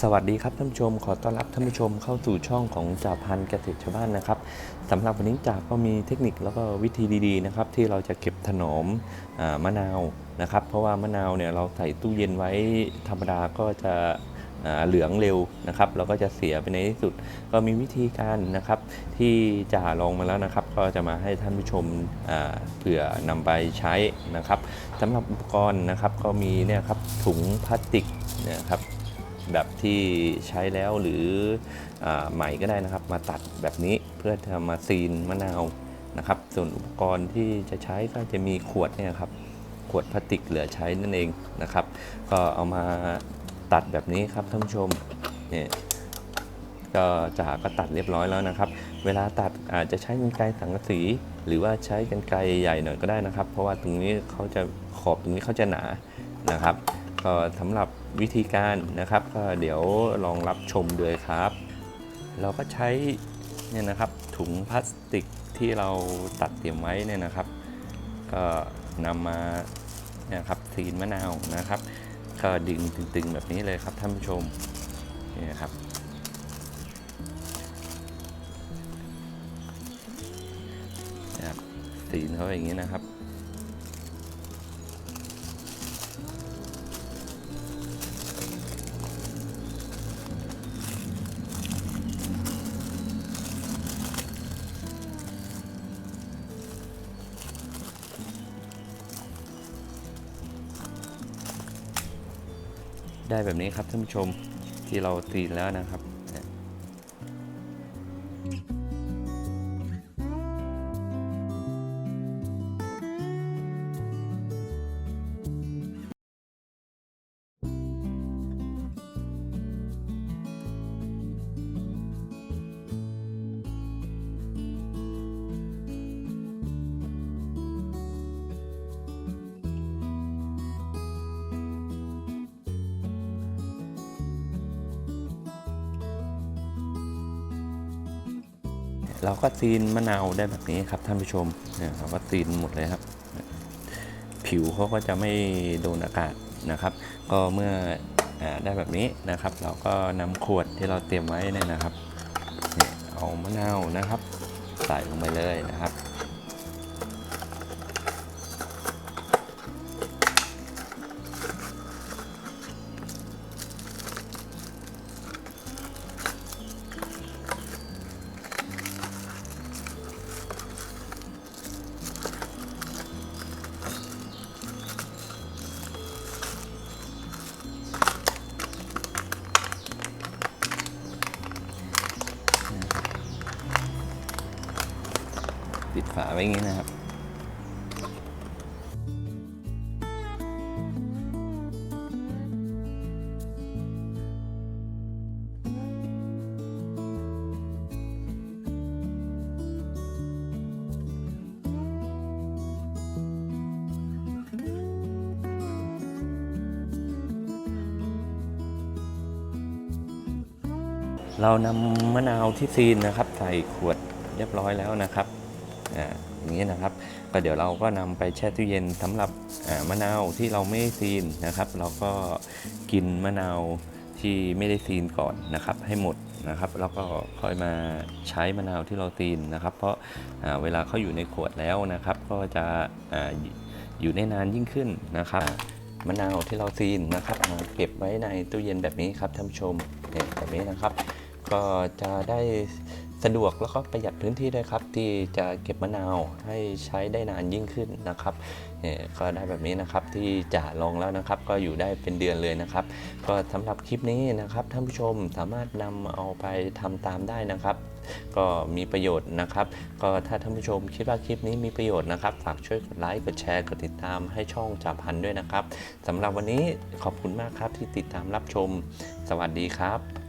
สวัสดีครับท่านผู้ชม ขอต้อนรับท่านผู้ชมเข้าสู่ช่องของจ่าพันธ์เกษตรชาวบ้านนะครับสำหรับวันนี้จ่าก็มีเทคนิคแล้วก็วิธีดีๆนะครับที่เราจะเก็บถนอมอมะนาวนะครับ เพราะว่ามะนาวเนี่ยเราใส่ตู้เย็นไว้ธรรมดาก็จะเหลืองเร็วนะครับเราก็จะเสียไปในที่สุด ก็มีวิธีการนะครับ ที่จ่าลองมาแล้วนะครับ ก็จะมาให้ท่านผู้ชมเผื่อนำไปใช้นะครับสำหรับอุปกรณ์นะครับก็มีเนี่ยครับถุงพลาสติกนี่ยครับ แบบที่ใช้แล้วหรืออใหม่ก็ได้นะครับ มาตัดแบบนี้เพื่อจะมาซีนมะนาวนะครับ ส่วนอุปกรณ์ที่จะใช้ก็จะมีขวดเนี่ยครับขวดพลาสติกเหลือใช้นั่นเองนะครับ ก็เอามาตัดแบบนี้ครับท่านผู้ชมเนี่ยก็จ่าก็ตัดเรียบร้อยแล้วนะครับ เวลาตัดอาจจะใช้กรรไกรสังกะสี หรือว่าใช้กรรไกรใหญ่หน่อยก็ได้นะครับ เพราะว่าตรงนี้เขาจะขอบตรงนี้เขาจะหนานะครับ ก็สำหรับวิธีการนะครับ ก็เดี๋ยวลองรับชมเลยครับ เราก็ใช้เนี่ยนะครับถุงพลาสติกที่เราตัดเตรียมไว้เนี่ยนะครับ ก็นำมาเนี่ยครับซีนมะนาวนะครับ ก็ดึงตึงๆแบบนี้เลยครับท่านผู้ชมนี่นะครับนะครับซีนเขาอย่างนี้นะครับ ได้แบบนี้ครับท่านผู้ชมที่เราตีแล้วนะครับ เราก็ซีนมะนาวได้แบบนี้ครับท่านผู้ชมเนี่ยเราก็ซีนหมดเลยครับ ผิวเขาก็จะไม่โดนอากาศนะครับ ก็เมื่ออได้แบบนี้นะครับ เราก็นำขวดที่เราเตรียมไว้เนี่ยนะครับเอามะนาวนะครับ ใส่ลงไปเลยนะครับ ปิดฝาไว้อย่างนี้นะครับ เรานำมะนาวที่ซีนนะครับ ใส่ขวดเรียบร้อยแล้วนะครับ อย่างนี้นะครับ ก็เดี๋ยวเราก็นำไปแช่ตู้เย็นสำหรับมะนาวที่เราไม่ซีนนะครับ เราก็กินมะนาวที่ไม่ได้ซีนก่อนนะครับ ให้หมดนะครับแล้วก็ค่อยมาใช้มะนาวที่เราซีนนะครับ เพราะาเวลาเขาอยู่ในขวดแล้วนะครับ ก็จะออยู่ได้นานยิ่งขึ้นนะครับมะนาวที่เราซีนนะครับเก็บไว้ในตู้เย็นแบบนี้ครับท่านผู้ชมเนี่ยแบบนี้นะครับ ก็จะได้ สะดวกแล้วก็ประหยัดพื้นที่ด้วยครับ ที่จะเก็บมะนาวให้ใช้ได้นานยิ่งขึ้นนะครับเนี่ยก็ได้แบบนี้นะครับที่จะลองแล้วนะครับ ก็อยู่ได้เป็นเดือนเลยนะครับ ก็สำหรับคลิปนี้นะครับท่านผู้ชมสามารถนำเอาไปทำตามได้นะครับก็มีประโยชน์นะครับ ก็ถ้าท่านผู้ชมคิดว่าคลิปนี้มีประโยชน์นะครับ ฝากช่วยกดไลค์ กดแชร์ กดติดตามให้ช่องจ่าพันด้วยนะครับสำหรับวันนี้ขอบคุณมากครับที่ติดตามรับชม สวัสดีครับ